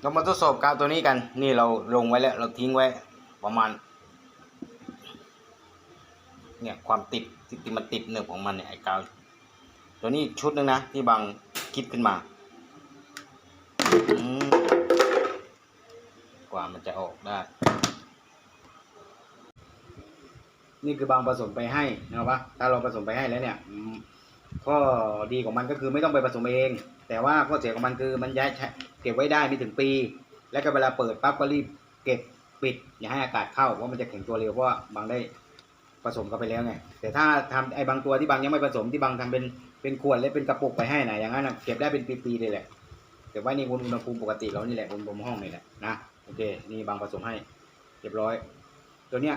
เรามาทดสอบกาวตัวนี้กัน นี่เราลงไว้แล้ว เราทิ้งไว้ประมาณ เนี่ยความติดที่ติดมันติดเนื้อของมันเนี่ยไอ้กาวตัวนี้ชุดนึงนะที่บางคิดขึ้นมาอมกว่ามันจะออกได้ นี่คือบางผสมไปให้นะครับปะถ้าเราผสมไปให้แล้วเนี่ยข้อดีของมันก็คือไม่ต้องไปผสมเอง แต่ว่าข้อเสียของมันคือมันย้ายเก็บไว้ได้ไม่ถึงปี แล้วก็เวลาเปิดปั๊บก็รีบเก็บปิด อย่าให้อากาศเข้าเพราะมันจะแข็งตัวเร็วเพราะว่าบางได้ผสมกันไปแล้วไงแต่ถ้าทำไอ้บางตัวที่บางยังไม่ผสมที่บางทำเป็นเป็นขวดและเป็นกระปุกไปให้หนะอย่างนั้นนะเก็บได้เป็นปีๆเลยแหละเก็บไว้ในอุณหภูมิปกติเรานี่แหละบนบนห้องนี่แหละนะโอเคนี่บางผสมให้เรียบร้อย ตัวเนี้ย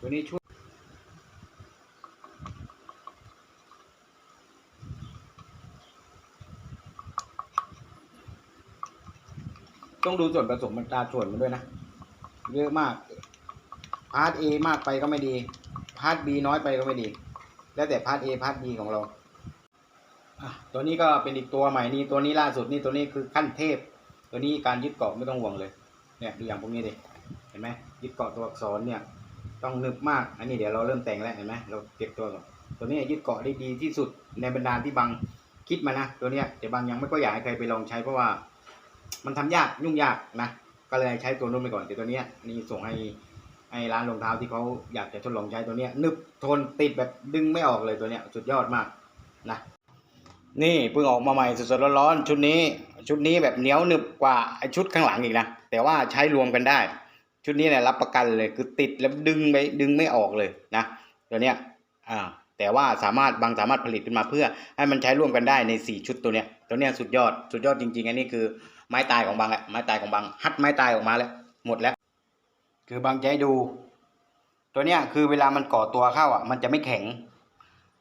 ตัวนี้ช่วยต้องดูส่วนผสมมันตาส่วนมันด้วยนะ เยอะมากพาร์ท A มากไปก็ไม่ดี พาร์ท B น้อยไปก็ไม่ดี แล้วแต่พาร์ท A พาร์ท B ของเราตัวนี้ก็เป็นอีกตัวใหม่นี่ตัวนี้ล่าสุดนี่ตัวนี้คือขั้นเทพ ตัวนี้การยึดเกาะไม่ต้องห่วงเลย เนี่ยดูอย่างพวกนี้ดิเห็นไหมยึดเกาะตัวอักษรเนี่ย ต้องนึบมาก อันนี้เดี๋ยวเราเริ่มแต่งแล้วเห็นไหมเราเก็บตัวก่อนตัวนี้ยึดเกาะได้ดีที่สุดในบรรดาที่บางคิดมานะตัวเนี้ยแต่บางยังไม่ก็อยากให้ใครไปลองใช้เพราะว่า มันทำยากยุ่งยากนะก็เลยใช้ตัวนู้นไปก่อนแต่ตัวเนี้ยนี่ส่งให้ให้ร้านรองเท้าที่เขาอยากจะทดลองใช้ตัวเนี้ยนึบทนติดแบบดึงไม่ออกเลยตัวเนี้ยสุดยอดมากนะนี่เพิ่งออกมาใหม่สดๆร้อนๆชุดนี้ ชุดนี้แบบเหนียวหนึบกว่าไอชุดข้างหลังอีกนะแต่ว่าใช้รวมกันได้ ชุดนี้เนี่ยรับประกันเลยคือติดแล้วดึงไปดึงไม่ออกเลยนะตัวเนี้ยอ่าแต่ว่าสามารถบางสามารถผลิตขึ้นมาเพื่อให้มันใช้ร่วมกันได้ในสี่ชุดตัวเนี้ยตัวเนี้ยสุดยอดสุดยอดจริง ๆ อันนี้คือไม้ตายของบางแหละไม้ตายของบางฮัดไม้ตายออกมาแล้วหมดแล้ว คือบางให้ดู ตัวเนี้ยคือเวลามันก่อตัวเข้าอะ มันจะไม่แข็ง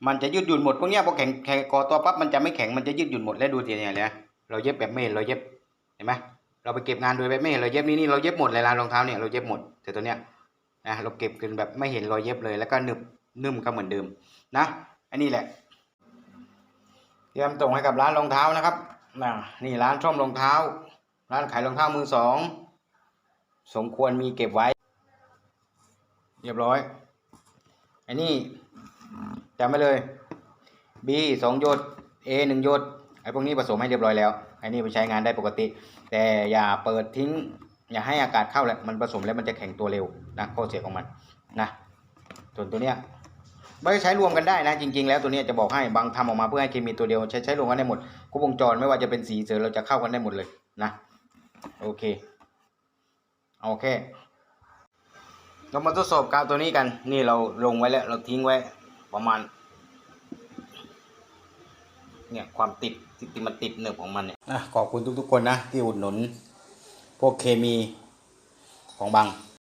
มันจะยืดหยุ่นหมดพวกเนี้ยพอแข็งแข็งก่อตัวปั๊บมันจะไม่แข็งมันจะยืดหยุ่นหมดแล้วดูทีเนี่ยเลยเราเย็บแบบไม่เห็นเราเย็บเห็นไหม เราไปเก็บงานโดยแบบไม่เห็นเราเย็บนี่นี่เราเย็บหมดเลยร้านรองเท้าเนี่ยเราเย็บหมดแต่ตัวเนี้ยนะเราเก็บกันแบบไม่เห็นรอยเย็บเลย แล้วก็หนึบนุ่มก็เหมือนเดิมนะอันนี้แหละเตรียมส่งให้กับร้านรองเท้านะครับนะนี่ร้านซ่อมรองเท้า ร้านขายรองเท้ามือสองสมควรมีเก็บไว้ เรียบร้อยอันนี้จำไว้เลย B สองหยด A หนึ่งหยด อ้พวกนี้ผสมให้เรียบร้อยแล้วไอ้นี่ไปใช้งานได้ปกติ แต่อย่าเปิดทิ้ง อย่าให้อากาศเข้าแหละมันผสมแล้วมันจะแข็งตัวเร็วนะข้อเสียของมันนะส่วนตัวเนี้ยไม่ใช้รวมกันได้นะจริงๆ แล้วตัวเนี้ยจะบอกให้บางทำออกมาเพื่อให้เคมีตัวเดียวใช้ใช้รวมกันได้หมดครบวงจรไม่ว่าจะเป็นสีเสือเราจะเข้ากันได้หมดเลยนะโอเคเอาแค่เรามาทดสอบกาวตัวนี้กันนี่เราลงไว้แล้วเราทิ้งไว้ประมาณ เนี่ยความติดติดมันติดเนื้อของมันเนี่ยนะขอบคุณทุกๆคนนะที่อุดหนุน พวกเคมีของบาง